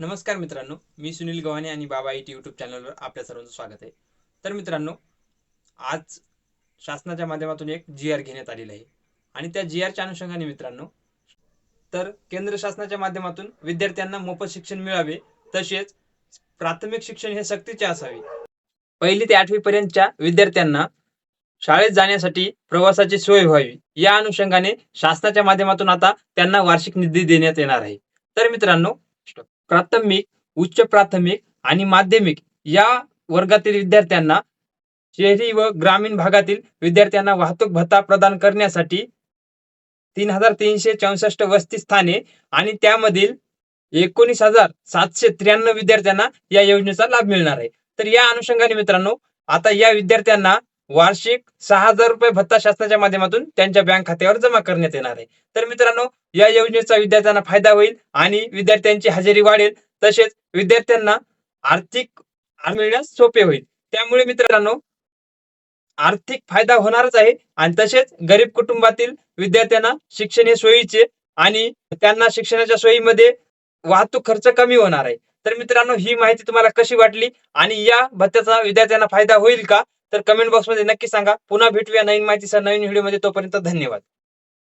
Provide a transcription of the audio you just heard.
नमस्कार मित्रांनो मी सुनील गव्हाणे आणि बाबा इट यूट्यूब चॅनलवर आपल्या सर्वांचं स्वागत आहे. तर मित्रांनो आज शासनाच्या माध्यमातून एक जी आर घेण्यात आलेलं आहे. आणि त्या जी आरच्या अनुषंगाने मित्रांनो तर केंद्र शासनाच्या माध्यमातून विद्यार्थ्यांना मोफत शिक्षण मिळावे तसेच प्राथमिक शिक्षण हे सक्तीचे असावे. पहिली ते आठवी पर्यंतच्या विद्यार्थ्यांना शाळेत जाण्यासाठी प्रवासाची सोय व्हावी. या अनुषंगाने शासनाच्या माध्यमातून आता त्यांना वार्षिक निधी देण्यात येणार आहे. तर मित्रांनो प्राथमिक उच्च प्राथमिक आणि माध्यमिक या वर्गातील विद्यार्थ्यांना शहरी व ग्रामीण भागातील विद्यार्थ्यांना वाहतूक भत्ता प्रदान करण्यासाठी तीन हजार तीनशे चौसष्ट वस्ती स्थाने आणि त्यामधील एकोणीस हजार सातशे त्र्याण्णव विद्यार्थ्यांना या योजनेचा लाभ मिळणार आहे. तर या अनुषंगाने मित्रांनो आता या विद्यार्थ्यांना वार्षिक सहा हजार रुपये भत्ता शासनाच्या माध्यमातून त्यांच्या बँक खात्यावर जमा करण्यात येणार आहे. तर मित्रांनो या योजनेचा विद्यार्थ्यांना फायदा होईल आणि विद्यार्थ्यांची हजेरी वाढेल. तसेच विद्यार्थ्यांना आर्थिक मिळण्यास सोपे होईल. त्यामुळे मित्रांनो आर्थिक फायदा होणारच आहे. आणि तसेच गरीब कुटुंबातील विद्यार्थ्यांना शिक्षण हे सोयीचे आणि त्यांना शिक्षणाच्या सोयीमध्ये वाहतूक खर्च कमी होणार आहे. तर मित्रांनो ही माहिती तुम्हाला कशी वाटली आणि या भत्त्याचा विद्यार्थ्यांना फायदा होईल का? तर कमेंट बॉक्समध्ये नक्की सांगा. पुन्हा भेटूया नवीन माहितीसह नवीन व्हिडिओमध्ये. तोपर्यंत धन्यवाद.